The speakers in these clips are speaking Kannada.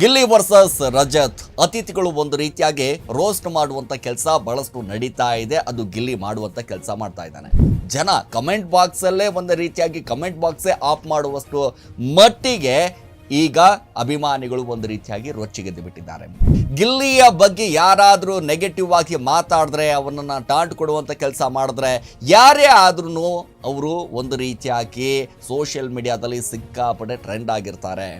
ಗಿಲ್ಲಿ ವರ್ಸಸ್ ರಜತ್ ಅತಿಥಿಗಳು ಒಂದು ರೀತಿಯಾಗಿ ರೋಸ್ಟ್ ಮಾಡುವಂತ ಕೆಲಸ ಬಹಳಷ್ಟು ನಡೀತಾ ಇದೆ. ಅದು ಗಿಲ್ಲಿ ಮಾಡುವಂತ ಕೆಲಸ ಮಾಡ್ತಾ ಇದ್ದಾನೆ. ಜನ ಕಮೆಂಟ್ ಬಾಕ್ಸ್ ಅಲ್ಲೇ ಒಂದು ರೀತಿಯಾಗಿ ಕಮೆಂಟ್ ಬಾಕ್ಸೇ ಆಫ್ ಮಾಡುವಷ್ಟು ಮಟ್ಟಿಗೆ ಈಗ ಅಭಿಮಾನಿಗಳು ಒಂದು ರೀತಿಯಾಗಿ ರೊಚ್ಚಿಗೆದ್ದು ಬಿಟ್ಟಿದ್ದಾರೆ. ಗಿಲ್ಲಿಯ ಬಗ್ಗೆ ಯಾರಾದರೂ ನೆಗೆಟಿವ್ ಆಗಿ ಮಾತಾಡಿದ್ರೆ, ಅವನನ್ನು ಟಾಂಟ್ ಕೊಡುವಂಥ ಕೆಲಸ ಮಾಡಿದ್ರೆ, ಯಾರೇ ಆದ್ರೂ ಅವರು ಒಂದು ರೀತಿಯಾಗಿ ಸೋಷಿಯಲ್ ಮೀಡಿಯಾದಲ್ಲಿ ಸಿಕ್ಕಾಪಡೆ ಟ್ರೆಂಡ್ ಆಗಿರ್ತಾರೆ.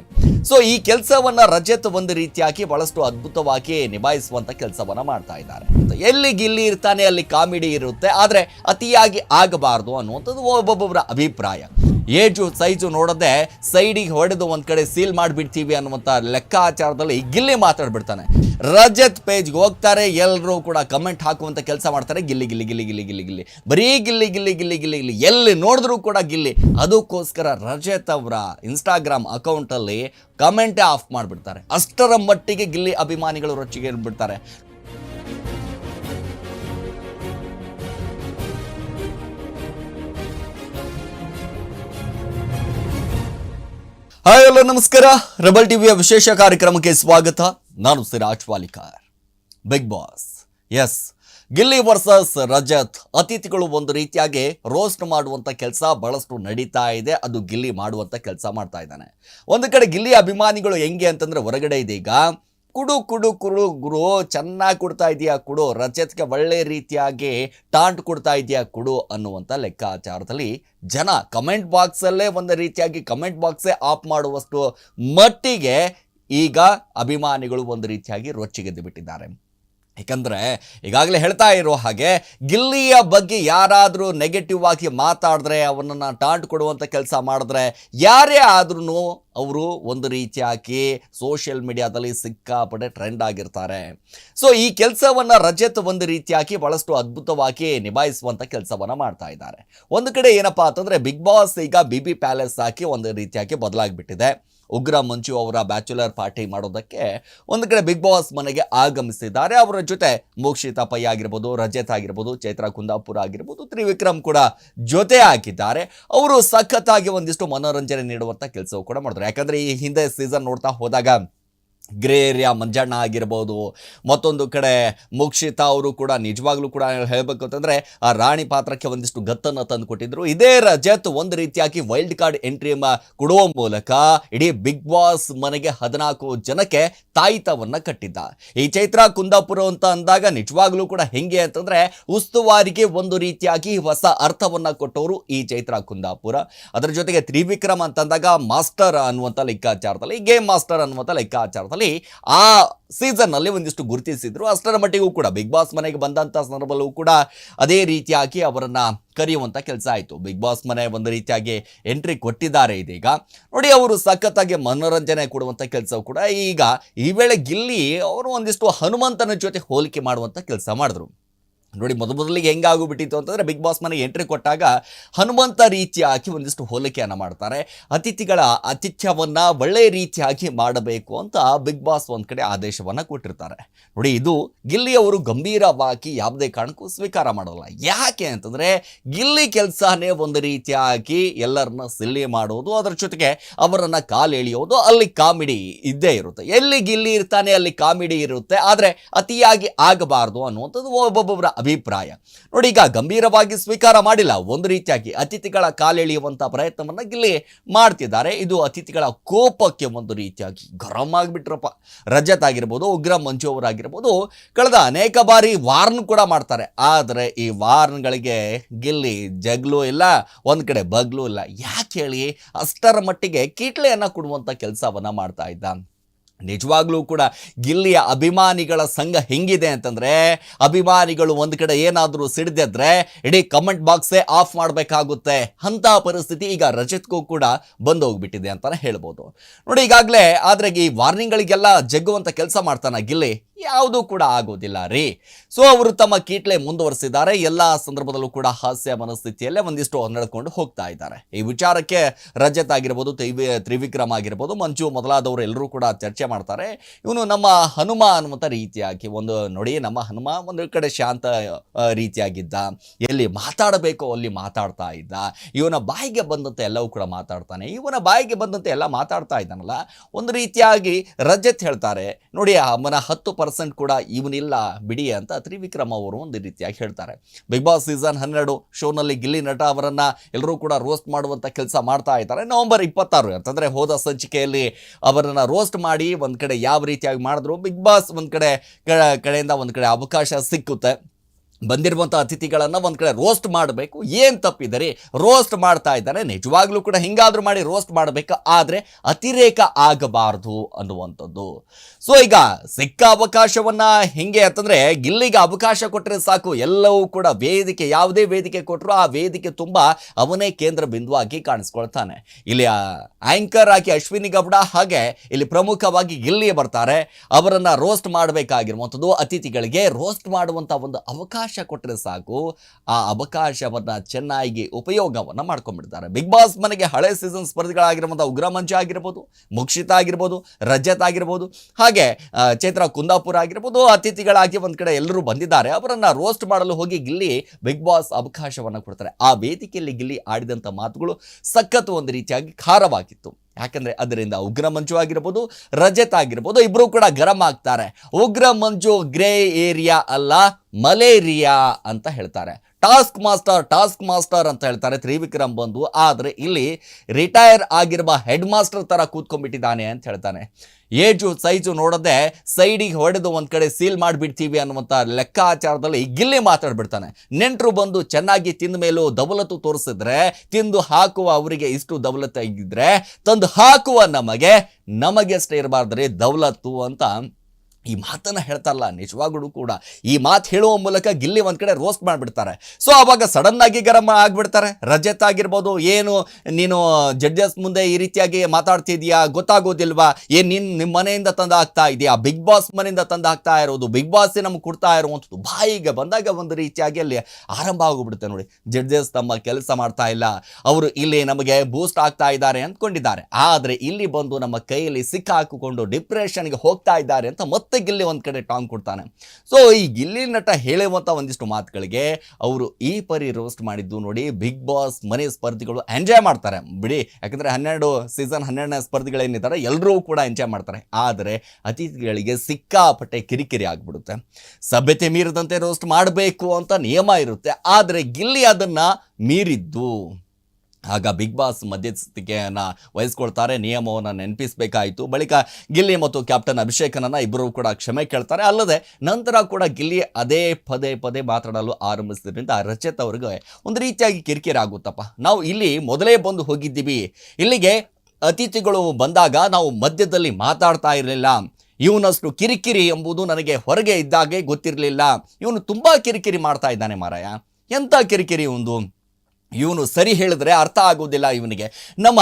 ಸೊ ಈ ಕೆಲಸವನ್ನು ರಜತ್ ಒಂದು ರೀತಿಯಾಗಿ ಬಹಳಷ್ಟು ಅದ್ಭುತವಾಗಿ ನಿಭಾಯಿಸುವಂಥ ಕೆಲಸವನ್ನು ಮಾಡ್ತಾ ಇದ್ದಾರೆ. ಎಲ್ಲಿ ಗಿಲ್ಲಿ ಇರ್ತಾನೆ, ಅಲ್ಲಿ ಕಾಮಿಡಿ ಇರುತ್ತೆ, ಆದರೆ ಅತಿಯಾಗಿ ಆಗಬಾರ್ದು ಅನ್ನುವಂಥದ್ದು ಒಬ್ಬೊಬ್ಬರ ಅಭಿಪ್ರಾಯ. ಏಜು, ಸೈಜು ನೋಡದೆ ಸೈಡಿಗೆ ಹೊಡೆದು ಒಂದ್ ಕಡೆ ಸೀಲ್ ಮಾಡಿಬಿಡ್ತೀವಿ ಅನ್ನುವಂಥ ಲೆಕ್ಕಾಚಾರದಲ್ಲಿ ಗಿಲ್ಲಿ ಮಾತಾಡ್ಬಿಡ್ತಾನೆ. ರಜತ್ ಪೇಜ್ಗೆ ಹೋಗ್ತಾರೆ ಎಲ್ಲರೂ ಕೂಡ ಕಮೆಂಟ್ ಹಾಕುವಂತ ಕೆಲಸ ಮಾಡ್ತಾರೆ. ಗಿಲ್ಲಿ ಗಿಲ್ಲಿ ಗಿಲ್ಲಿ ಗಿಲ್ಲಿ ಗಿಲ್ಲಿ ಗಿಲ್ಲಿ. ಬರೀ ಗಿಲ್ಲಿ ಗಿಲ್ಲಿ ಗಿಲ್ಲಿ ಗಿಲ್ಲಿ ಗಿಲ್ಲಿ. ಎಲ್ಲಿ ನೋಡಿದ್ರೂ ಕೂಡ ಗಿಲ್ಲಿ. ಅದಕ್ಕೋಸ್ಕರ ರಜತ್ ಅವರ ಇನ್ಸ್ಟಾಗ್ರಾಮ್ ಅಕೌಂಟಲ್ಲಿ ಕಮೆಂಟೇ ಆಫ್ ಮಾಡಿಬಿಡ್ತಾರೆ. ಅಷ್ಟರ ಮಟ್ಟಿಗೆ ಗಿಲ್ಲಿ ಅಭಿಮಾನಿಗಳು ರೊಚ್ಚಿಗೆ ಬಿಡ್ತಾರೆ ಹಾಯ್ ಎಲ್ಲ ನಮಸ್ಕಾರ. ರಬಲ್ ಟಿವಿಯ ವಿಶೇಷ ಕಾರ್ಯಕ್ರಮಕ್ಕೆ ಸ್ವಾಗತ. ನಾನು ಸಿರಾಜ್ ವಾಲಿಕಾರ್ ಬಿಗ್ ಬಾಸ್ ಎಸ್ ಗಿಲ್ಲಿ ವರ್ಸಸ್ ರಜತ್ ಅತಿಥಿಗಳು ಒಂದು ರೀತಿಯಾಗಿ ರೋಸ್ಟ್ ಮಾಡುವಂಥ ಕೆಲಸ ಬಹಳಷ್ಟು ನಡೀತಾ ಇದೆ. ಅದು ಗಿಲ್ಲಿ ಮಾಡುವಂಥ ಕೆಲಸ ಮಾಡ್ತಾ ಇದ್ದಾನೆ. ಒಂದು ಕಡೆ ಗಿಲ್ಲಿ ಅಭಿಮಾನಿಗಳು ಹೆಂಗೆ ಅಂತಂದರೆ ಹೊರಗಡೆ ಇದೀಗ ಕುಡು ಕುಡು ಕುಡು ಗುರು, ಚೆನ್ನಾಗಿ ಕೊಡ್ತಾ ಇದೆಯಾ ಕುಡು ರಜತ್ಗೆ ಒಳ್ಳೆ ರೀತಿಯಾಗಿ ಟಾಂಟ್ ಕೊಡ್ತಾ ಇದೆಯಾ ಕುಡು ಅನ್ನುವಂಥ ಲೆಕ್ಕಾಚಾರದಲ್ಲಿ ಜನ ಕಮೆಂಟ್ ಬಾಕ್ಸಲ್ಲೇ ಒಂದು ರೀತಿಯಾಗಿ ಕಮೆಂಟ್ ಬಾಕ್ಸೇ ಆಫ್ ಮಾಡುವಷ್ಟು ಮಟ್ಟಿಗೆ ಈಗ ಅಭಿಮಾನಿಗಳು ಒಂದು ರೀತಿಯಾಗಿ ರೊಚ್ಚಿಗೆದ್ದು ಬಿಟ್ಟಿದ್ದಾರೆ. ಯಾಕಂದ್ರೆ ಈಗಾಗಲೇ ಹೇಳ್ತಾ ಇರೋ ಹಾಗೆ ಗಿಲ್ಲಿಯ ಬಗ್ಗೆ ಯಾರಾದರೂ ನೆಗೆಟಿವ್ ಆಗಿ ಮಾತಾಡಿದ್ರೆ, ಅವನನ್ನು ಟಾಂಟ್ ಕೊಡುವಂಥ ಕೆಲಸ ಮಾಡಿದ್ರೆ ಯಾರೇ ಆದ್ರೂ ಅವರು ಒಂದು ರೀತಿಯಾಗಿ ಸೋಷಿಯಲ್ ಮೀಡಿಯಾದಲ್ಲಿ ಸಿಕ್ಕಾಪಟ್ಟೆ ಟ್ರೆಂಡ್ ಆಗಿರ್ತಾರೆ. ಸೊ ಈ ಕೆಲಸವನ್ನು ರಜತ್ ಒಂದು ರೀತಿಯಾಗಿ ಬಹಳಷ್ಟು ಅದ್ಭುತವಾಗಿ ನಿಭಾಯಿಸುವಂಥ ಕೆಲಸವನ್ನು ಮಾಡ್ತಾ ಇದ್ದಾರೆ. ಒಂದು ಕಡೆ ಏನಪ್ಪಾ ಅಂತಂದರೆ ಬಿಗ್ ಬಾಸ್ ಈಗ ಬಿ ಬಿ ಪ್ಯಾಲೇಸ್ ಹಾಕಿ ಒಂದು ರೀತಿಯಾಗಿ ಬದಲಾಗ್ಬಿಟ್ಟಿದೆ. ಉಗ್ರ ಮಂಜು ಅವರ ಬ್ಯಾಚುಲರ್ ಪಾರ್ಟಿ ಮಾಡೋದಕ್ಕೆ ಒಂದು ಕಡೆ ಬಿಗ್ ಬಾಸ್ ಮನೆಗೆ ಆಗಮಿಸಿದ್ದಾರೆ. ಅವರ ಜೊತೆ ಮೋಕ್ಷಿತಾ ಪೈ ಆಗಿರ್ಬೋದು, ರಜತ್ ಆಗಿರ್ಬೋದು, ಚೈತ್ರ ಕುಂದಾಪುರ ಆಗಿರ್ಬೋದು, ತ್ರಿವಿಕ್ರಮ್ ಕೂಡ ಜೊತೆ ಆಗಿದ್ದಾರೆ ಅವರು ಸಖತ್ತಾಗಿ ಒಂದಿಷ್ಟು ಮನೋರಂಜನೆ ನೀಡುವಂಥ ಕೆಲಸವೂ ಕೂಡ ಮಾಡಿದ್ರು. ಯಾಕಂದರೆ ಈ ಹಿಂದೆ ಸೀಸನ್ ನೋಡ್ತಾ ಹೋದಾಗ ಗ್ರೇ ಏರಿಯಾ ಮಂಜಣ್ಣ ಆಗಿರ್ಬೋದು, ಮತ್ತೊಂದು ಕಡೆ ಮುಕ್ಷಿತಾ ಅವರು ಕೂಡ ನಿಜವಾಗ್ಲೂ ಕೂಡ ಹೇಳಬೇಕು ಅಂತಂದರೆ, ಆ ರಾಣಿ ಪಾತ್ರಕ್ಕೆ ಒಂದಿಷ್ಟು ಗತ್ತನ್ನು ತಂದು ಕೊಟ್ಟಿದ್ರು ಇದೇ ರಜತ್ ಒಂದು ರೀತಿಯಾಗಿ ವೈಲ್ಡ್ ಕಾರ್ಡ್ ಎಂಟ್ರಿ ಕೊಡುವ ಮೂಲಕ ಇಡೀ ಬಿಗ್ ಬಾಸ್ ಮನೆಗೆ ಹದಿನಾಲ್ಕು ಜನಕ್ಕೆ ತಾಯಿತವನ್ನು ಕಟ್ಟಿದ್ದ. ಈ ಚೈತ್ರ ಕುಂದಾಪುರ ಅಂತ ಅಂದಾಗ ನಿಜವಾಗ್ಲೂ ಕೂಡ ಹೆಂಗೆ ಅಂತಂದರೆ, ಉಸ್ತುವಾರಿಗೆ ಒಂದು ರೀತಿಯಾಗಿ ಹೊಸ ಅರ್ಥವನ್ನು ಕೊಟ್ಟವರು ಈ ಚೈತ್ರ ಕುಂದಾಪುರ. ಅದರ ಜೊತೆಗೆ ತ್ರಿವಿಕ್ರಮ್ ಅಂತಂದಾಗ ಮಾಸ್ಟರ್ ಅನ್ನುವಂಥ ಲೆಕ್ಕಾಚಾರದಲ್ಲಿ, ಗೇಮ್ ಮಾಸ್ಟರ್ ಅನ್ನುವಂಥ ಲೆಕ್ಕಾಚಾರದಲ್ಲಿ ಆ ಸೀಸನ್ನಲ್ಲಿ ಒಂದಿಷ್ಟು ಗುರುತಿಸಿದ್ರು. ಅಷ್ಟರ ಮಟ್ಟಿಗೂ ಕೂಡ ಬಿಗ್ ಬಾಸ್ ಮನೆಗೆ ಬಂದಂತ ಸಂದರ್ಭದಲ್ಲೂ ಕೂಡ ಅದೇ ರೀತಿಯಾಗಿ ಅವರನ್ನು ಕರೆಯುವಂಥ ಕೆಲಸ ಆಯಿತು. ಬಿಗ್ ಬಾಸ್ ಮನೆ ಒಂದು ರೀತಿಯಾಗಿ ಎಂಟ್ರಿ ಕೊಟ್ಟಿದ್ದಾರೆ ಇದೀಗ. ನೋಡಿ, ಅವರು ಸಖತ್ತಾಗಿ ಮನೋರಂಜನೆ ಕೊಡುವಂತ ಕೆಲಸ ಕೂಡ ಈಗ ಈ ವೇಳೆ ಗಿಲ್ಲಿ ಅವರು ಒಂದಿಷ್ಟು ಹನುಮಂತನ ಜೊತೆ ಹೋಲಿಕೆ ಮಾಡುವಂತ ಕೆಲಸ ಮಾಡಿದ್ರು. ನೋಡಿ ಮೊದಲು ಮೊದಲಿಗೆ ಹೆಂಗಾಗೋಗ್ಬಿಟ್ಟಿತ್ತು ಅಂತಂದರೆ ಬಿಗ್ ಬಾಸ್ ಮನೆಗೆ ಎಂಟ್ರಿ ಕೊಟ್ಟಾಗ ಹನುಮಂತ ರೀತಿಯಾಗಿ ಒಂದಿಷ್ಟು ಹೋಲಿಕೆಯನ್ನು ಮಾಡ್ತಾರೆ. ಅತಿಥಿಗಳ ಆತಿಥ್ಯವನ್ನು ಒಳ್ಳೆ ರೀತಿಯಾಗಿ ಮಾಡಬೇಕು ಅಂತ ಬಿಗ್ ಬಾಸ್ ಒಂದು ಕಡೆ ಆದೇಶವನ್ನು ಕೊಟ್ಟಿರ್ತಾರೆ. ನೋಡಿ, ಇದು ಗಿಲ್ಲಿ ಅವರು ಗಂಭೀರವಾಗಿ ಯಾವುದೇ ಕಾರಣಕ್ಕೂ ಸ್ವೀಕಾರ ಮಾಡೋಲ್ಲ. ಯಾಕೆ ಅಂತಂದರೆ ಗಿಲ್ಲಿ ಕೆಲಸನೇ ಒಂದು ರೀತಿಯಾಗಿ ಎಲ್ಲರನ್ನ ಸಿಲ್ಲಿ ಮಾಡೋದು, ಅದರ ಜೊತೆಗೆ ಅವರನ್ನು ಕಾಲು ಎಳೆಯೋದು, ಅಲ್ಲಿ ಕಾಮಿಡಿ ಇದ್ದೇ ಇರುತ್ತೆ. ಎಲ್ಲಿ ಗಿಲ್ಲಿ ಇರ್ತಾನೆ, ಅಲ್ಲಿ ಕಾಮಿಡಿ ಇರುತ್ತೆ. ಆದರೆ ಅತಿಯಾಗಿ ಆಗಬಾರ್ದು ಅನ್ನುವಂಥದ್ದು ಒಬ್ಬೊಬ್ಬರ ಅಭಿಪ್ರಾಯ. ನೋಡಿ, ಈಗ ಗಂಭೀರವಾಗಿ ಸ್ವೀಕಾರ ಮಾಡಿಲ್ಲ. ಒಂದು ರೀತಿಯಾಗಿ ಅತಿಥಿಗಳ ಕಾಲೆಳೆಯುವಂಥ ಪ್ರಯತ್ನವನ್ನು ಇಲ್ಲಿ ಮಾಡ್ತಿದ್ದಾರೆ. ಇದು ಅತಿಥಿಗಳ ಕೋಪಕ್ಕೆ ಒಂದು ರೀತಿಯಾಗಿ ಗರಂ ಆಗಿಬಿಟ್ರಪ್ಪ. ರಜತ್ ಆಗಿರ್ಬೋದು, ಉಗ್ರ ಮಂಜು ಅವರಾಗಿರ್ಬೋದು ಕಳೆದ ಅನೇಕ ಬಾರಿ ವಾರ್ನ್ ಕೂಡ ಮಾಡ್ತಾರೆ. ಆದರೆ ಈ ವಾರ್ನ್ಗಳಿಗೆ ಗಿಲ್ಲಿ, ಜಗ್ಲು ಇಲ್ಲ, ಒಂದು ಕಡೆ ಬಗ್ಲು ಇಲ್ಲ. ಯಾಕೆ ಹೇಳಿ? ಅಷ್ಟರ ಮಟ್ಟಿಗೆ ಕೀಟ್ಲೆಯನ್ನು ಕೊಡುವಂಥ ಕೆಲಸವನ್ನು ಮಾಡ್ತಾ ಇದ್ದ. ನಿಜವಾಗ್ಲೂ ಕೂಡ ಗಿಲ್ಲಿಯ ಅಭಿಮಾನಿಗಳ ಸಂಘ ಹೆಂಗಿದೆ ಅಂತಂದ್ರೆ ಅಭಿಮಾನಿಗಳು ಒಂದು ಕಡೆ ಏನಾದರೂ ಸಿಡಿದಿದ್ರೆ ಇಡೀ ಕಮೆಂಟ್ ಬಾಕ್ಸೇ ಆಫ್ ಮಾಡಬೇಕಾಗುತ್ತೆ. ಅಂತ ಪರಿಸ್ಥಿತಿ ಈಗ ರಜತ್ಗೂ ಕೂಡ ಬಂದೋಗ್ಬಿಟ್ಟಿದೆ ಅಂತಾನೆ ಹೇಳ್ಬೋದು. ನೋಡಿ ಈಗಾಗಲೇ ಆದ್ರೆ ಈ ವಾರ್ನಿಂಗ್ಗಳಿಗೆಲ್ಲ ಜಗ್ಗುವಂಥ ಕೆಲಸ ಮಾಡ್ತಾನೆ ಗಿಲ್ಲಿ. ಯಾವುದೂ ಕೂಡ ಆಗೋದಿಲ್ಲ ರೀ. ಸೊ ಅವರು ತಮ್ಮ ಕೀಟ್ಲೆ ಮುಂದುವರಿಸಿದ್ದಾರೆ. ಎಲ್ಲ ಸಂದರ್ಭದಲ್ಲೂ ಕೂಡ ಹಾಸ್ಯ ಮನಸ್ಥಿತಿಯಲ್ಲೇ ಒಂದಿಷ್ಟು ನಡ್ಕೊಂಡು ಹೋಗ್ತಾ ಇದ್ದಾರೆ. ಈ ವಿಚಾರಕ್ಕೆ ರಜತ್ ಆಗಿರ್ಬೋದು, ತ್ರಿವಿ, ತ್ರಿವಿಕ್ರಮ್ ಆಗಿರ್ಬೋದು, ಮಂಜು ಮೊದಲಾದವರು ಎಲ್ಲರೂ ಕೂಡ ಚರ್ಚೆ ಮಾಡ್ತಾರೆ. ಇವನು ನಮ್ಮ ಹನುಮ ಅನ್ನುವಂಥ ರೀತಿಯಾಗಿ ಒಂದು ನೋಡಿ ನಮ್ಮ ಹನುಮ ಒಂದು ಕಡೆ ಶಾಂತ ರೀತಿಯಾಗಿದ್ದ. ಎಲ್ಲಿ ಮಾತಾಡಬೇಕೋ ಅಲ್ಲಿ ಮಾತಾಡ್ತಾ ಇದ್ದ. ಇವನ ಬಾಯಿಗೆ ಬಂದಂತೆ ಎಲ್ಲವೂ ಕೂಡ ಮಾತಾಡ್ತಾನೆ. ಇವನ ಬಾಯಿಗೆ ಬಂದಂತೆ ಎಲ್ಲ ಮಾತಾಡ್ತಾ ಇದ್ದಾನಲ್ಲ. ಒಂದು ರೀತಿಯಾಗಿ ರಜತ್ ಹೇಳ್ತಾರೆ. ನೋಡಿ ಅಮ್ಮನ ಹತ್ತು ಪರ್ಸೆಂಟ್ ಕೂಡ ಇವನಿಲ್ಲ ಬಿಡಿ ಅಂತ ತ್ರಿವಿಕ್ರಮ ಅವರು ಒಂದು ರೀತಿಯಾಗಿ ಹೇಳ್ತಾರೆ. ಬಿಗ್ ಬಾಸ್ ಸೀಸನ್ ಹನ್ನೆರಡು ಶೋನಲ್ಲಿ ಗಿಲ್ಲಿ ನಟ ಅವರನ್ನ ಎಲ್ಲರೂ ಕೂಡ ರೋಸ್ಟ್ ಮಾಡುವಂಥ ಕೆಲಸ ಮಾಡ್ತಾ ಇದ್ದಾರೆ. ನವೆಂಬರ್ ಇಪ್ಪತ್ತಾರು ಅಂತಂದರೆ ಹೋದ ಸಂಚಿಕೆಯಲ್ಲಿ ಅವರನ್ನು ರೋಸ್ಟ್ ಮಾಡಿ ಒಂದು ಕಡೆ ಯಾವ ರೀತಿಯಾಗಿ ಮಾಡಿದ್ರು ಬಿಗ್ ಬಾಸ್ ಒಂದು ಕಡೆ ಕಡೆಯಿಂದ ಒಂದು ಕಡೆ ಅವಕಾಶ ಸಿಕ್ಕುತ್ತೆ. ಬಂದಿರುವಂಥ ಅತಿಥಿಗಳನ್ನು ಒಂದು ಕಡೆ ರೋಸ್ಟ್ ಮಾಡಬೇಕು. ಏನು ತಪ್ಪಿದರೆ ರೋಸ್ಟ್ ಮಾಡ್ತಾ ಇದ್ದಾರೆ. ನಿಜವಾಗ್ಲೂ ಕೂಡ ಹಿಂಗಾದರೂ ಮಾಡಿ ರೋಸ್ಟ್ ಮಾಡಬೇಕು. ಆದರೆ ಅತಿರೇಕ ಆಗಬಾರ್ದು ಅನ್ನುವಂಥದ್ದು. ಸೊ ಈಗ ಸಿಕ್ಕ ಅವಕಾಶವನ್ನು ಹೇಗೆ ಅಂತಂದರೆ ಗಿಲ್ಲಿಗೆ ಅವಕಾಶ ಕೊಟ್ಟರೆ ಸಾಕು. ಎಲ್ಲವೂ ಕೂಡ ವೇದಿಕೆ, ಯಾವುದೇ ವೇದಿಕೆ ಕೊಟ್ಟರು ಆ ವೇದಿಕೆ ತುಂಬ ಅವನೇ ಕೇಂದ್ರ ಬಿಂದುವಾಗಿ ಕಾಣಿಸ್ಕೊಳ್ತಾನೆ. ಇಲ್ಲಿ ಆ್ಯಂಕರ್ ಆಗಿ ಅಶ್ವಿನಿ ಗೌಡ ಹಾಗೆ ಇಲ್ಲಿ ಪ್ರಮುಖವಾಗಿ ಗಿಲ್ಲಿಗೆ ಬರ್ತಾರೆ. ಅವರನ್ನು ರೋಸ್ಟ್ ಮಾಡಬೇಕಾಗಿರುವಂಥದ್ದು ಅತಿಥಿಗಳಿಗೆ. ರೋಸ್ಟ್ ಮಾಡುವಂಥ ಒಂದು ಅವಕಾಶ ಕೊಟ್ಟರೆ ಸಾಕು, ಆ ಅವಕಾಶವನ್ನು ಚೆನ್ನಾಗಿ ಉಪಯೋಗವನ್ನು ಮಾಡ್ಕೊಂಡ್ಬಿಡ್ತಾರೆ. ಬಿಗ್ ಬಾಸ್ ಮನೆಗೆ ಹಳೆ ಸೀಸನ್ ಸ್ಪರ್ಧಿಗಳಾಗಿರುವಂಥ ಉಗ್ರ ಮಂಚ ಆಗಿರ್ಬೋದು, ಮುಕ್ಷಿತ ಆಗಿರ್ಬೋದು, ರಜತ್ ಆಗಿರ್ಬೋದು, ಹಾಗೆ ಚೈತ್ರ ಕುಂದಾಪುರ ಆಗಿರ್ಬೋದು, ಅತಿಥಿಗಳಾಗಿ ಒಂದು ಕಡೆ ಎಲ್ಲರೂ ಬಂದಿದ್ದಾರೆ. ಅವರನ್ನು ರೋಸ್ಟ್ ಮಾಡಲು ಹೋಗಿ ಗಿಲ್ಲಿ ಬಿಗ್ ಬಾಸ್ ಅವಕಾಶವನ್ನು ಕೊಡ್ತಾರೆ. ಆ ವೇದಿಕೆಯಲ್ಲಿ ಗಿಲ್ಲಿ ಆಡಿದಂಥ ಮಾತುಗಳು ಸಖತ್ತು ಒಂದು ರೀತಿಯಾಗಿ ಖಾರವಾಗಿತ್ತು. ಯಾಕಂದ್ರೆ ಅದರಿಂದ ಉಗ್ರ ಮಂಜು ಆಗಿರ್ಬೋದು, ರಜತ್ ಆಗಿರ್ಬೋದು ಇಬ್ಬರೂ ಕೂಡ ಗರಂ ಆಗ್ತಾರೆ. ಉಗ್ರ ಮಂಜು ಗ್ರೇ ಏರಿಯಾ ಅಲ್ಲ, ಮಲೇರಿಯಾ ಅಂತ ಹೇಳ್ತಾರೆ. ಟಾಸ್ಕ್ ಮಾಸ್ಟರ್ ಟಾಸ್ಕ್ ಮಾಸ್ಟರ್ ಅಂತ ಹೇಳ್ತಾರೆ ತ್ರಿವಿಕ್ರಮ್ ಬಂದು. ಆದರೆ ಇಲ್ಲಿ ರಿಟೈರ್ ಆಗಿರುವ ಹೆಡ್ ಮಾಸ್ಟರ್ ಥರ ಕೂತ್ಕೊಂಡ್ಬಿಟ್ಟಿದ್ದಾನೆ ಅಂತ ಹೇಳ್ತಾನೆ. ಏಜು, ಸೈಜು ನೋಡದೆ ಸೈಡಿಗೆ ಹೊಡೆದು ಒಂದು ಕಡೆ ಸೀಲ್ ಮಾಡಿಬಿಡ್ತೀವಿ ಅನ್ನುವಂಥ ಲೆಕ್ಕಾಚಾರದಲ್ಲಿ ಗಿಲ್ಲಿ ಮಾತಾಡ್ಬಿಡ್ತಾನೆ. ನೆಂಟರು ಬಂದು ಚೆನ್ನಾಗಿ ತಿಂದ ಮೇಲೂ ದವಲತ್ತು ತೋರಿಸಿದ್ರೆ, ತಿಂದು ಹಾಕುವ ಅವರಿಗೆ ಇಷ್ಟು ದವಲತ್ತು ಆಗಿದ್ರೆ ತಂದು ಹಾಕುವ ನಮಗೆ, ನಮಗೆಷ್ಟೇ ಇರಬಾರ್ದ್ರೆ ದೌಲತ್ತು ಅಂತ ಈ ಮಾತನ್ನು ಹೇಳ್ತಾರಲ್ಲ, ನಿಜವಾಗ್ಲೂ ಕೂಡ. ಈ ಮಾತು ಹೇಳುವ ಮೂಲಕ ಗಿಲ್ಲಿ ಒಂದು ಕಡೆ ರೋಸ್ಟ್ ಮಾಡಿಬಿಡ್ತಾರೆ. ಸೊ ಆವಾಗ ಸಡನ್ ಆಗಿ ಗರಂ ಆಗಿಬಿಡ್ತಾರೆ. ರಜತ್ ಆಗಿರ್ಬೋದು, ಏನು ನೀನು ಜಡ್ಜಸ್ ಮುಂದೆ ಈ ರೀತಿಯಾಗಿ ಮಾತಾಡ್ತಿದ್ಯಾ? ಗೊತ್ತಾಗೋದಿಲ್ವಾ? ಏನು ನಿನ್ನ ನಿಮ್ಮ ಮನೆಯಿಂದ ತಂದು ಹಾಕ್ತಾ ಇದೆಯಾ? ಬಿಗ್ ಬಾಸ್ ಮನೆಯಿಂದ ತಂದು ಹಾಕ್ತಾ ಇರೋದು ಬಿಗ್ ಬಾಸ್ ನಮ್ಗೆ ಕೊಡ್ತಾ ಇರುವಂಥದ್ದು ಬಾಯಿಗೆ ಬಂದಾಗ ಒಂದು ರೀತಿಯಾಗಿ ಅಲ್ಲಿ ಆರಂಭ ಆಗೋಗ್ಬಿಡುತ್ತೆ ನೋಡಿ. ಜಡ್ಜಸ್ ತಮ್ಮ ಕೆಲಸ ಮಾಡ್ತಾ ಇಲ್ಲ. ಅವರು ಇಲ್ಲಿ ನಮಗೆ ಬೂಸ್ಟ್ ಆಗ್ತಾ ಇದ್ದಾರೆ ಅಂದ್ಕೊಂಡಿದ್ದಾರೆ. ಆದರೆ ಇಲ್ಲಿ ಬಂದು ನಮ್ಮ ಕೈಯಲ್ಲಿ ಸಿಕ್ಕಾಕಿಕೊಂಡು ಡಿಪ್ರೆಷನ್ಗೆ ಹೋಗ್ತಾ ಇದ್ದಾರೆ ಅಂತ ಮತ್ತೆ ಗಿಲ್ಲಿ ಒಂದು ಕಡೆ ಟಾಂಗ್ ಕೊಡ್ತಾನೆ. ಸೊ ಈ ಗಿಲ್ಲಿ ನಟ ಹೇಳುವಂಥ ಒಂದಿಷ್ಟು ಮಾತುಗಳಿಗೆ ಅವರು ಈ ಪರಿ ರೋಸ್ಟ್ ಮಾಡಿದ್ದು ನೋಡಿ ಬಿಗ್ ಬಾಸ್ ಮನೆ ಸ್ಪರ್ಧಿಗಳು ಎಂಜಾಯ್ ಮಾಡ್ತಾರೆ. ಬಿಡಿ, ಯಾಕಂದ್ರೆ ಹನ್ನೆರಡು ಸೀಸನ್ ಹನ್ನೆರಡನೇ ಸ್ಪರ್ಧಿಗಳೇನಿದ್ದಾರೆ ಎಲ್ಲರೂ ಕೂಡ ಎಂಜಾಯ್ ಮಾಡ್ತಾರೆ. ಆದರೆ ಅತಿಥಿಗಳಿಗೆ ಸಿಕ್ಕಾಪಟ್ಟೆ ಕಿರಿಕಿರಿ ಆಗಿಬಿಡುತ್ತೆ. ಸಭ್ಯತೆ ಮೀರಿದಂತೆ ರೋಸ್ಟ್ ಮಾಡಬೇಕು ಅಂತ ನಿಯಮ ಇರುತ್ತೆ, ಆದರೆ ಗಿಲ್ಲಿ ಅದನ್ನ ಮೀರಿದ್ದು. ಆಗ ಬಿಗ್ ಬಾಸ್ ಮಧ್ಯಸ್ಥಿಕೆಯನ್ನು ವಹಿಸ್ಕೊಳ್ತಾರೆ. ನಿಯಮವನ್ನು ನೆನಪಿಸಬೇಕಾಯಿತು. ಬಳಿಕ ಗಿಲ್ಲಿ ಮತ್ತು ಕ್ಯಾಪ್ಟನ್ ಅಭಿಷೇಕನನ್ನು ಇಬ್ಬರು ಕೂಡ ಕ್ಷಮೆ ಕೇಳ್ತಾರೆ. ಅಲ್ಲದೆ ನಂತರ ಕೂಡ ಗಿಲ್ಲಿ ಅದೇ ಪದೇ ಪದೇ ಮಾತನಾಡಲು ಆರಂಭಿಸಿದ್ರಿಂದ ರಚಿತ್ ಅವ್ರಿಗೆ ಒಂದು ರೀತಿಯಾಗಿ ಕಿರಿಕಿರಿ ಆಗುತ್ತಪ್ಪ. ನಾವು ಇಲ್ಲಿ ಮೊದಲೇ ಬಂದು ಹೋಗಿದ್ದೀವಿ. ಇಲ್ಲಿಗೆ ಅತಿಥಿಗಳು ಬಂದಾಗ ನಾವು ಮಧ್ಯದಲ್ಲಿ ಮಾತಾಡ್ತಾ ಇರಲಿಲ್ಲ. ಇವನಷ್ಟು ಕಿರಿಕಿರಿ ಎಂಬುದು ನನಗೆ ಹೊರಗೆ ಇದ್ದಾಗೆ ಗೊತ್ತಿರಲಿಲ್ಲ. ಇವನು ತುಂಬ ಕಿರಿಕಿರಿ ಮಾಡ್ತಾ ಇದ್ದಾನೆ ಮಾರಾಯ. ಎಂಥ ಕಿರಿಕಿರಿ ಒಂದು ಇವನು ಸರಿ ಹೇಳಿದ್ರೆ ಅರ್ಥ ಆಗೋದಿಲ್ಲ ಇವನಿಗೆ. ನಮ್ಮ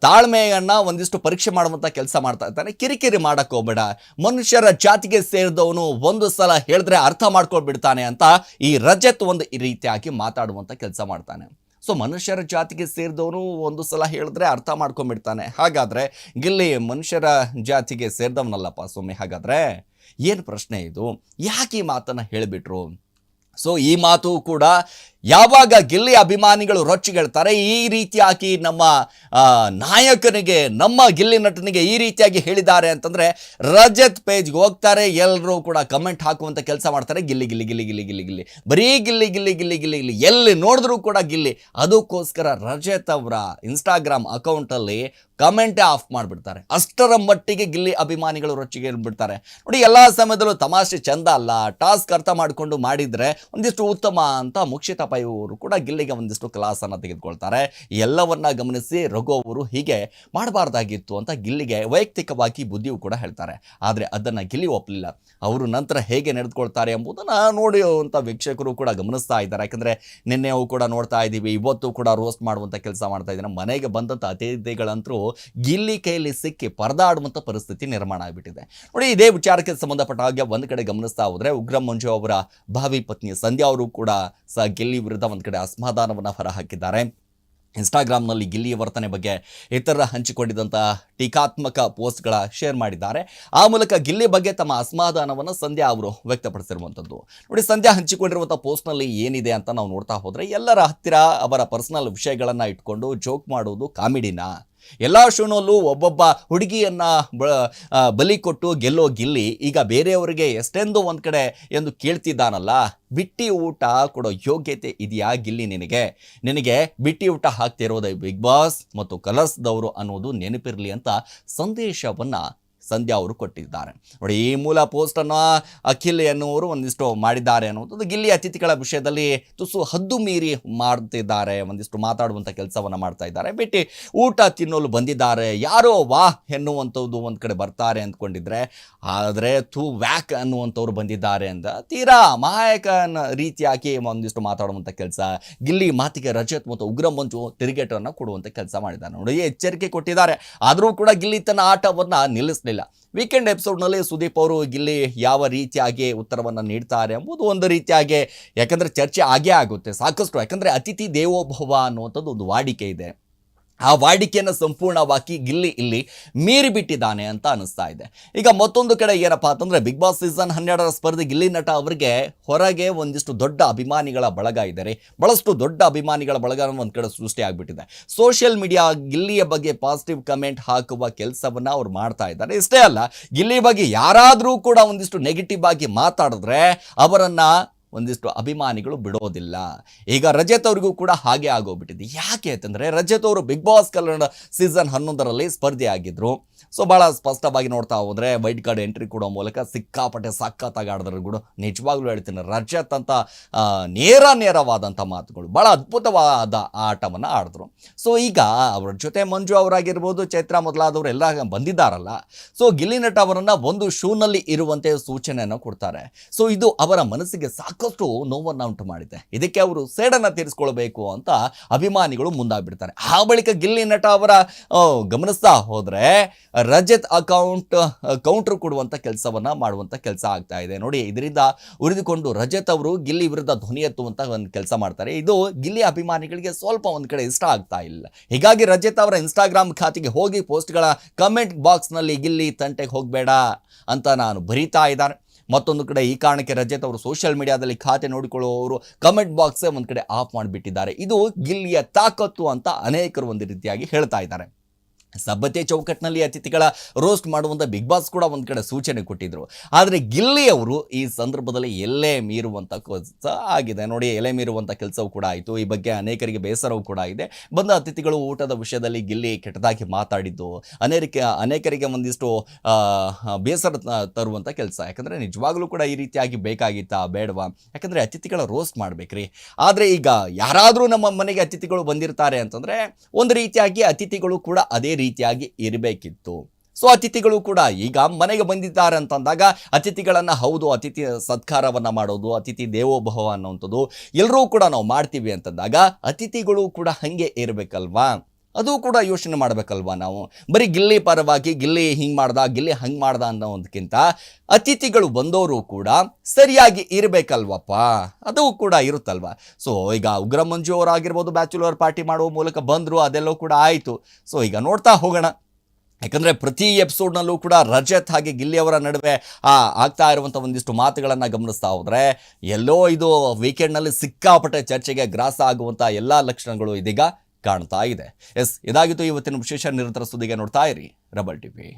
ತಾಳ್ಮೆಯನ್ನು ಒಂದಿಷ್ಟು ಪರೀಕ್ಷೆ ಮಾಡುವಂತ ಕೆಲಸ ಮಾಡ್ತಾ ಇರ್ತಾನೆ. ಕಿರಿಕಿರಿ ಹೋಗ್ಬೇಡ. ಮನುಷ್ಯರ ಜಾತಿಗೆ ಸೇರಿದವನು ಒಂದು ಸಲ ಹೇಳಿದ್ರೆ ಅರ್ಥ ಮಾಡ್ಕೊಳ್ಬಿಡ್ತಾನೆ ಅಂತ ಈ ರಜತ್ ಒಂದು ಈ ರೀತಿಯಾಗಿ ಮಾತಾಡುವಂತ ಕೆಲಸ ಮಾಡ್ತಾನೆ. ಸೊ, ಮನುಷ್ಯರ ಜಾತಿಗೆ ಸೇರಿದವನು ಒಂದು ಸಲ ಹೇಳಿದ್ರೆ ಅರ್ಥ ಮಾಡ್ಕೊಂಡ್ಬಿಡ್ತಾನೆ ಹಾಗಾದ್ರೆ ಇಲ್ಲಿ ಮನುಷ್ಯರ ಜಾತಿಗೆ ಸೇರಿದವನಲ್ಲಪ್ಪ ಸ್ವಾಮಿ, ಹಾಗಾದ್ರೆ ಏನು ಪ್ರಶ್ನೆ ಇದು? ಯಾಕೆ ಈ ಮಾತನ್ನ ಹೇಳಿಬಿಟ್ರು? ಸೊ, ಈ ಮಾತು ಕೂಡ ಯಾವಾಗ ಗಿಲ್ಲಿ ಅಭಿಮಾನಿಗಳು ರೊಚ್ಚಿಗೆಳ್ತಾರೆ, ಈ ರೀತಿಯಾಗಿ ನಮ್ಮ ನಾಯಕನಿಗೆ, ನಮ್ಮ ಗಿಲ್ಲಿ ನಟನಿಗೆ ಈ ರೀತಿಯಾಗಿ ಹೇಳಿದ್ದಾರೆ ಅಂತಂದರೆ ರಜತ್ ಪೇಜ್ಗೆ ಹೋಗ್ತಾರೆ ಎಲ್ಲರೂ ಕೂಡ ಕಮೆಂಟ್ ಹಾಕುವಂಥ ಕೆಲಸ ಮಾಡ್ತಾರೆ, ಗಿಲ್ಲಿ ಗಿಲ್ಲಿ ಗಿಲ್ಲಿ ಗಿಲ್ಲಿ ಗಿಲ್ಲಿ ಗಿಲ್ಲಿ. ಬರೀ ಗಿಲ್ಲಿ ಗಿಲ್ಲಿ ಗಿಲ್ಲಿ ಗಿಲ್ಲಿ ಗಿಲ್ಲಿ. ಎಲ್ಲಿ ನೋಡಿದ್ರೂ ಕೂಡ ಗಿಲ್ಲಿ. ಅದಕ್ಕೋಸ್ಕರ ರಜತ್ ಅವರ ಇನ್ಸ್ಟಾಗ್ರಾಮ್ ಅಕೌಂಟಲ್ಲಿ ಕಮೆಂಟೇ ಆಫ್ ಮಾಡಿಬಿಡ್ತಾರೆ. ಅಷ್ಟರ ಮಟ್ಟಿಗೆ ಗಿಲ್ಲಿ ಅಭಿಮಾನಿಗಳು ರೊಚ್ಚಿಗೆ ಇರ್ಬಿಡ್ತಾರೆ ನೋಡಿ, ಎಲ್ಲ ಸಮಯದಲ್ಲೂ ತಮಾಷೆ ಚಂದ ಅಲ್ಲ. ಟಾಸ್ಕ್ ಅರ್ಥ ಮಾಡಿಕೊಂಡು ಮಾಡಿದರೆ ಒಂದಿಷ್ಟು ಉತ್ತಮ ಅಂತ ಮುಕ್ಷಿತ ಪೈ ಅವರು ಕೂಡ ಗಿಲ್ಲಿಗೆ ಒಂದಿಷ್ಟು ಕ್ಲಾಸನ್ನು ತೆಗೆದುಕೊಳ್ತಾರೆ. ಎಲ್ಲವನ್ನ ಗಮನಿಸಿ ರಘು ಅವರು ಹೀಗೆ ಮಾಡಬಾರ್ದಾಗಿತ್ತು ಅಂತ ಗಿಲ್ಲಿಗೆ ವೈಯಕ್ತಿಕವಾಗಿ ಬುದ್ಧಿಯು ಕೂಡ ಹೇಳ್ತಾರೆ. ಆದರೆ ಅದನ್ನು ಗಿಲ್ಲಿ ಒಪ್ಪಲಿಲ್ಲ ಅವರು ನಂತರ ಹೇಗೆ ನಡೆದುಕೊಳ್ತಾರೆ ಎಂಬುದನ್ನು ನೋಡುವಂಥ ವೀಕ್ಷಕರು ಕೂಡ ಗಮನಿಸ್ತಾ ಇದ್ದಾರೆ. ಯಾಕಂದರೆ ನಿನ್ನೆವು ಕೂಡ ನೋಡ್ತಾ ಇದ್ದೀವಿ, ಇವತ್ತು ಕೂಡ ರೋಸ್ಟ್ ಮಾಡುವಂಥ ಕೆಲಸ ಮಾಡ್ತಾ ಇದ್ದಾರೆ. ಮನೆಗೆ ಬಂದಂಥ ಅತಿಥಿಗಳಂತರೂ ಗಿಲ್ಲಿ ಕೈಯಲ್ಲಿ ಸಿಕ್ಕಿ ಪರದಾಡುವಂಥ ಪರಿಸ್ಥಿತಿ ನಿರ್ಮಾಣ ಆಗಿಬಿಟ್ಟಿದೆ. ನೋಡಿ, ಇದೇ ವಿಚಾರಕ್ಕೆ ಸಂಬಂಧಪಟ್ಟ ಹಾಗೆ ಒಂದು ಕಡೆ ಗಮನಿಸ್ತಾ ಹೋದರೆ ಉಗ್ರಂ ಮಂಜು ಅವರ ಭಾವಿ ಪತ್ನಿ ಸಂಧ್ಯಾ ಅವರು ಕೂಡ ಸಹ ಗಿಲ್ಲಿ ವಿರುದ್ಧ ಒಂದು ಕಡೆ ಅಸಮಾಧಾನವನ್ನು ಹೊರಹಾಕಿದ್ದಾರೆ. ಇನ್ಸ್ಟಾಗ್ರಾಮ್ನಲ್ಲಿ ಗಿಲ್ಲಿಯ ವರ್ತನೆ ಬಗ್ಗೆ ಇತರ ಹಂಚಿಕೊಂಡಿದ್ದಂಥ ಟೀಕಾತ್ಮಕ ಪೋಸ್ಟ್ಗಳ ಶೇರ್ ಮಾಡಿದ್ದಾರೆ. ಆ ಮೂಲಕ ಗಿಲ್ಲಿ ಬಗ್ಗೆ ತಮ್ಮ ಅಸಮಾಧಾನವನ್ನು ಸಂಧ್ಯಾ ಅವರು ವ್ಯಕ್ತಪಡಿಸಿರುವಂಥದ್ದು ನೋಡಿ, ಸಂಧ್ಯಾ ಹಂಚಿಕೊಂಡಿರುವಂಥ ಪೋಸ್ಟ್ನಲ್ಲಿ ಏನಿದೆ ಅಂತ ನಾವು ನೋಡ್ತಾ ಹೋದರೆ ಎಲ್ಲರ ಹತ್ತಿರ ಅವರ ಪರ್ಸನಲ್ ವಿಷಯಗಳನ್ನು ಇಟ್ಕೊಂಡು ಜೋಕ್ ಮಾಡೋದು ಕಾಮಿಡಿನ? ಎಲ್ಲ ಶೋನಲ್ಲೂ ಒಬ್ಬೊಬ್ಬ ಹುಡುಗಿಯನ್ನ ಬಲಿ ಕೊಟ್ಟು ಗೆಲ್ಲೋ ಗಿಲ್ಲಿ ಈಗ ಬೇರೆಯವರಿಗೆ ಎಷ್ಟೆಂದು ಒಂದು ಕಡೆ ಎಂದು ಕೇಳ್ತಿದ್ದಾನಲ್ಲ. ಬಿಟ್ಟಿ ಊಟ ಕೊಡೋ ಯೋಗ್ಯತೆ ಇದೆಯಾ ಗಿಲ್ಲಿ ನಿನಗೆ? ನಿನಗೆ ಬಿಟ್ಟಿ ಊಟ ಹಾಕ್ತಿರೋದೇ ಬಿಗ್ ಬಾಸ್ ಮತ್ತು ಕಲರ್ಸ್ದವರು ಅನ್ನೋದು ನೆನಪಿರಲಿ ಅಂತ ಸಂದೇಶವನ್ನು ಸಂಧ್ಯಾ ಅವರು ಕೊಟ್ಟಿದ್ದಾರೆ. ನೋಡಿ, ಈ ಮೂಲ ಪೋಸ್ಟನ್ನು ಅಖಿಲ್ ಎನ್ನುವರು ಒಂದಿಷ್ಟು ಮಾಡಿದ್ದಾರೆ ಅನ್ನುವಂಥದ್ದು ಗಿಲ್ಲಿ ಅತಿಥಿಗಳ ವಿಷಯದಲ್ಲಿ ತುಸು ಹದ್ದು ಮೀರಿ ಮಾಡ್ತಿದ್ದಾರೆ. ಒಂದಿಷ್ಟು ಮಾತಾಡುವಂಥ ಕೆಲಸವನ್ನು ಮಾಡ್ತಾ ಇದ್ದಾರೆ. ಬಿಟ್ಟು ಊಟ ತಿನ್ನಲು ಬಂದಿದ್ದಾರೆ. ಯಾರೋ ವಾ ಎನ್ನುವಂಥದ್ದು ಒಂದು ಕಡೆ ಬರ್ತಾರೆ ಅಂದ್ಕೊಂಡಿದ್ರೆ, ಆದರೆ ಥೂ ವ್ಯಾಕ್ ಅನ್ನುವಂಥವ್ರು ಬಂದಿದ್ದಾರೆ ಅಂತ ತೀರಾ ಮಾಯಕನ ರೀತಿಯಾಗಿ ಒಂದಿಷ್ಟು ಮಾತಾಡುವಂಥ ಕೆಲಸ, ಗಿಲ್ಲಿ ಮಾತಿಗೆ ರಜತ್ ಮತ್ತು ಉಗ್ರ ಮಂಜು ತಿರುಗೇಟನ್ನು ಕೊಡುವಂಥ ಕೆಲಸ ಮಾಡಿದ್ದಾರೆ. ನೋಡಿ, ಎಚ್ಚರಿಕೆ ಕೊಟ್ಟಿದ್ದಾರೆ. ಆದರೂ ಕೂಡ ಗಿಲ್ಲಿ ತನ್ನ ಆಟವನ್ನು ನಿಲ್ಲಿಸಲಿಲ್ಲ. ವೀಕೆಂಡ್ ಎಪಿಸೋಡ್ನಲ್ಲಿ ಸುದೀಪ್ ಅವರು ಇಲ್ಲಿ ಯಾವ ರೀತಿಯಾಗಿ ಉತ್ತರವನ್ನು ನೀಡ್ತಾರೆ ಎಂಬುದು ಒಂದು ರೀತಿಯಾಗಿ ಯಾಕಂದರೆ ಚರ್ಚೆ ಆಗೇ ಆಗುತ್ತೆ ಸಾಕಷ್ಟು ಯಾಕಂದರೆ ಅತಿಥಿ ದೇವೋಭವ ಅನ್ನುವಂಥದ್ದು ಒಂದು ವಾಡಿಕೆ ಇದೆ. ಆ ವಾಡಿಕೆಯನ್ನು ಸಂಪೂರ್ಣವಾಗಿ ಗಿಲ್ಲಿ ಇಲ್ಲಿ ಮೀರಿಬಿಟ್ಟಿದ್ದಾನೆ ಅಂತ ಅನಿಸ್ತಾ ಇದೆ. ಈಗ ಮತ್ತೊಂದು ಕಡೆ ಏನಪ್ಪಾ ಅಂತಂದರೆ ಬಿಗ್ ಬಾಸ್ ಸೀಸನ್ ಹನ್ನೆರಡರ ಸ್ಪರ್ಧೆ ಗಿಲ್ಲಿ ನಟ ಅವರಿಗೆ ಹೊರಗೆ ಒಂದಿಷ್ಟು ದೊಡ್ಡ ಅಭಿಮಾನಿಗಳ ಬಳಗ ಇದ್ದಾರೆ. ಬಹಳಷ್ಟು ದೊಡ್ಡ ಅಭಿಮಾನಿಗಳ ಬಳಗ ಒಂದು ಕಡೆ ಸೃಷ್ಟಿ ಆಗಿಬಿಟ್ಟಿದೆ. ಸೋಷಿಯಲ್ ಮೀಡಿಯಾ ಗಿಲ್ಲಿಯ ಬಗ್ಗೆ ಪಾಸಿಟಿವ್ ಕಮೆಂಟ್ ಹಾಕುವ ಕೆಲಸವನ್ನು ಅವ್ರು ಮಾಡ್ತಾ ಇದ್ದಾರೆ. ಇಷ್ಟೇ ಅಲ್ಲ, ಗಿಲ್ಲಿ ಬಗ್ಗೆ ಯಾರಾದರೂ ಕೂಡ ಒಂದಿಷ್ಟು ನೆಗೆಟಿವ್ ಆಗಿ ಮಾತಾಡಿದ್ರೆ ಅವರನ್ನ ಒಂದಿಷ್ಟು ಅಭಿಮಾನಿಗಳು ಬಿಡೋದಿಲ್ಲ. ಈಗ ರಜತ್ ಅವರಿಗೂ ಕೂಡ ಹಾಗೆ ಆಗೋಗ್ಬಿಟ್ಟಿದೆ. ಯಾಕೆ ಅಂತಂದರೆ ರಜತ್ ಅವರು ಬಿಗ್ ಬಾಸ್ ಕನ್ನಡ ಸೀಸನ್ ಹನ್ನೊಂದರಲ್ಲಿ ಸ್ಪರ್ಧೆ ಆಗಿದ್ರು ಸೊ ಭಾಳ ಸ್ಪಷ್ಟವಾಗಿ ನೋಡ್ತಾ ಹೋದರೆ ವೈಟ್ ಕಾರ್ಡ್ ಎಂಟ್ರಿ ಕೊಡೋ ಮೂಲಕ ಸಿಕ್ಕಾಪಟ್ಟೆ ಸಕ್ಕತ್ತಾಗಿ ಆಡಿದ್ರು ಕೂಡ ನಿಜವಾಗ್ಲೂ ಹೇಳ್ತೀನಿ ರಜತ್ ಅಂತ ನೇರ ನೇರವಾದಂಥ ಮಾತುಗಳು. ಭಾಳ ಅದ್ಭುತವಾದ ಆಟವನ್ನು ಆಡಿದ್ರು. ಸೊ ಈಗ ಅವ್ರ ಜೊತೆ ಮಂಜು ಅವರಾಗಿರ್ಬೋದು, ಚೈತ್ರ ಮೊದಲಾದವರು ಎಲ್ಲ ಬಂದಿದ್ದಾರಲ್ಲ. ಸೊ ಗಿಲ್ಲಿ ನಟ ಅವರನ್ನು ಒಂದು ಶೂನಲ್ಲಿ ಇರುವಂತೆ ಸೂಚನೆಯನ್ನು ಕೊಡ್ತಾರೆ. ಸೊ ಇದು ಅವರ ಮನಸ್ಸಿಗೆ ಸಾಕಷ್ಟು ನೋವನ್ನು ಉಂಟು ಮಾಡಿದೆ. ಇದಕ್ಕೆ ಅವರು ಸೇಡನ್ನು ತೀರಿಸ್ಕೊಳ್ಬೇಕು ಅಂತ ಅಭಿಮಾನಿಗಳು ಮುಂದಾಗ್ಬಿಡ್ತಾರೆ. ಆ ಬಳಿಕ ಗಿಲ್ಲಿ ನಟ ಅವರ ಗಮನಿಸ್ತಾ ಹೋದರೆ ರಜತ್ ಅಕೌಂಟ್ ಕೌಂಟರ್ ಕೊಡುವಂಥ ಕೆಲಸವನ್ನು ಮಾಡುವಂಥ ಕೆಲಸ ಆಗ್ತಾ ಇದೆ. ನೋಡಿ, ಇದರಿಂದ ಉರಿದುಕೊಂಡು ರಜತ್ ಅವರು ಗಿಲ್ಲಿ ವಿರುದ್ಧ ಧ್ವನಿ ಎತ್ತುವಂಥ ಒಂದು ಕೆಲಸ ಮಾಡ್ತಾರೆ. ಇದು ಗಿಲ್ಲಿ ಅಭಿಮಾನಿಗಳಿಗೆ ಸ್ವಲ್ಪ ಒಂದು ಕಡೆ ಇಷ್ಟ ಆಗ್ತಾ ಇಲ್ಲ. ಹೀಗಾಗಿ ರಜತ್ ಅವರ ಇನ್ಸ್ಟಾಗ್ರಾಮ್ ಖಾತೆಗೆ ಹೋಗಿ ಪೋಸ್ಟ್ಗಳ ಕಮೆಂಟ್ ಬಾಕ್ಸ್ನಲ್ಲಿ ಗಿಲ್ಲಿ ತಂಟೆಗೆ ಹೋಗಬೇಡ ಅಂತ ನಾನು ಬರೀತಾ ಇದ್ದಾನೆ. ಮತ್ತೊಂದು ಕಡೆ ಈ ಕಾರಣಕ್ಕೆ ರಜತ್ ಅವರು ಸೋಷಿಯಲ್ ಮೀಡಿಯಾದಲ್ಲಿ ಖಾತೆ ನೋಡಿಕೊಳ್ಳುವವರು ಕಮೆಂಟ್ ಬಾಕ್ಸೇ ಒಂದು ಕಡೆ ಆಫ್ ಮಾಡಿಬಿಟ್ಟಿದ್ದಾರೆ. ಇದು ಗಿಲ್ಲಿಯ ತಾಕತ್ತು ಅಂತ ಅನೇಕರು ಒಂದು ರೀತಿಯಾಗಿ ಹೇಳ್ತಾ ಇದ್ದಾರೆ. ಸಭ್ಯತೆ ಚೌಕಟ್ಟಿನಲ್ಲಿ ಅತಿಥಿಗಳ ರೋಸ್ಟ್ ಮಾಡುವಂಥ ಬಿಗ್ ಬಾಸ್ ಕೂಡ ಒಂದು ಕಡೆ ಸೂಚನೆ ಕೊಟ್ಟಿದ್ದರು ಆದರೆ ಗಿಲ್ಲಿ ಅವರು ಈ ಸಂದರ್ಭದಲ್ಲಿ ಎಲ್ಲೇ ಮೀರುವಂಥ ಕೆಲಸ ಆಗಿದೆ. ನೋಡಿ, ಎಲೆ ಮೀರುವಂಥ ಕೆಲಸವೂ ಕೂಡ ಆಯಿತು. ಈ ಬಗ್ಗೆ ಅನೇಕರಿಗೆ ಬೇಸರವೂ ಕೂಡ ಇದೆ. ಬಂದ ಅತಿಥಿಗಳು ಊಟದ ವಿಷಯದಲ್ಲಿ ಗಿಲ್ಲಿ ಕೆಟ್ಟದಾಗಿ ಮಾತಾಡಿದ್ದು. ಅನೇಕ ಅನೇಕರಿಗೆ ಒಂದಿಷ್ಟು ಬೇಸರ ತರುವಂಥ ಕೆಲಸ. ಯಾಕಂದರೆ ನಿಜವಾಗ್ಲೂ ಕೂಡ ಈ ರೀತಿಯಾಗಿ ಬೇಕಾಗಿತ್ತಾ ಬೇಡವಾ? ಯಾಕಂದರೆ ಅತಿಥಿಗಳ ರೋಸ್ಟ್ ಮಾಡಬೇಕ್ರಿ. ಆದರೆ ಈಗ ಯಾರಾದರೂ ನಮ್ಮ ಮನೆಗೆ ಅತಿಥಿಗಳು ಬಂದಿರ್ತಾರೆ ಅಂತಂದರೆ, ಒಂದು ರೀತಿಯಾಗಿ ಅತಿಥಿಗಳು ಕೂಡ ಅದೇ ರೀತಿಯಾಗಿ ಇರಬೇಕಿತ್ತು. ಸೊ ಅತಿಥಿಗಳು ಕೂಡ ಈಗ ಮನೆಗೆ ಬಂದಿದ್ದಾರೆ ಅಂತಂದಾಗ ಅತಿಥಿಗಳನ್ನು ಹೌದು, ಅತಿಥಿ ಸತ್ಕಾರವನ್ನು ಮಾಡೋದು, ಅತಿಥಿ ದೇವೋಭವ ಅನ್ನೋವಂಥದ್ದು ಎಲ್ಲರೂ ಕೂಡ ನಾವು ಮಾಡ್ತೀವಿ ಅಂತಂದಾಗ ಅತಿಥಿಗಳು ಕೂಡ ಹಾಗೆ ಇರಬೇಕಲ್ವಾ? ಅದು ಕೂಡ ಯೋಚನೆ ಮಾಡಬೇಕಲ್ವಾ ನಾವು? ಬರೀ ಗಿಲ್ಲಿ ಪರವಾಗಿ ಗಿಲ್ಲಿ ಹಿಂಗೆ ಮಾಡ್ದ, ಗಿಲ್ಲಿ ಹಂಗೆ ಮಾಡ್ದ ಅನ್ನೋದಕ್ಕಿಂತ ಅತಿಥಿಗಳು ಬಂದವರು ಕೂಡ ಸರಿಯಾಗಿ ಇರಬೇಕಲ್ವಪ್ಪ? ಅದು ಕೂಡ ಇರುತ್ತಲ್ವ? ಸೊ ಈಗ ಉಗ್ರ ಮಂಜು ಅವರಾಗಿರ್ಬೋದು, ಬ್ಯಾಚುಲರ್ ಪಾರ್ಟಿ ಮಾಡುವ ಮೂಲಕ ಬಂದರು, ಅದೆಲ್ಲೋ ಕೂಡ ಆಯಿತು. ಸೊ ಈಗ ನೋಡ್ತಾ ಹೋಗೋಣ. ಯಾಕಂದರೆ ಪ್ರತಿ ಎಪಿಸೋಡ್ನಲ್ಲೂ ಕೂಡ ರಜತ್ ಹಾಗೆ ಗಿಲ್ಲಿ ಅವರ ನಡುವೆ, ಆ, ಆಗ್ತಾ ಇರುವಂಥ ಒಂದಿಷ್ಟು ಮಾತುಗಳನ್ನು ಗಮನಿಸ್ತಾ ಹೋದರೆ, ಎಲ್ಲೋ ಇದು ವೀಕೆಂಡ್ನಲ್ಲಿ ಸಿಕ್ಕಾಪಟ್ಟೆ ಚರ್ಚೆಗೆ ಗ್ರಾಸ ಆಗುವಂಥ ಎಲ್ಲ ಲಕ್ಷಣಗಳು ಇದೀಗ ಕಾಣ್ತಾ ಇದೆ. ಎಸ್ ಇದಾಗಿತ್ತು ಇವತ್ತಿನ ವಿಶೇಷ ನಿರಂತರ ಸುದ್ದಿಗೆ ನೋಡ್ತಾ ಇರಿ. Rubble TV.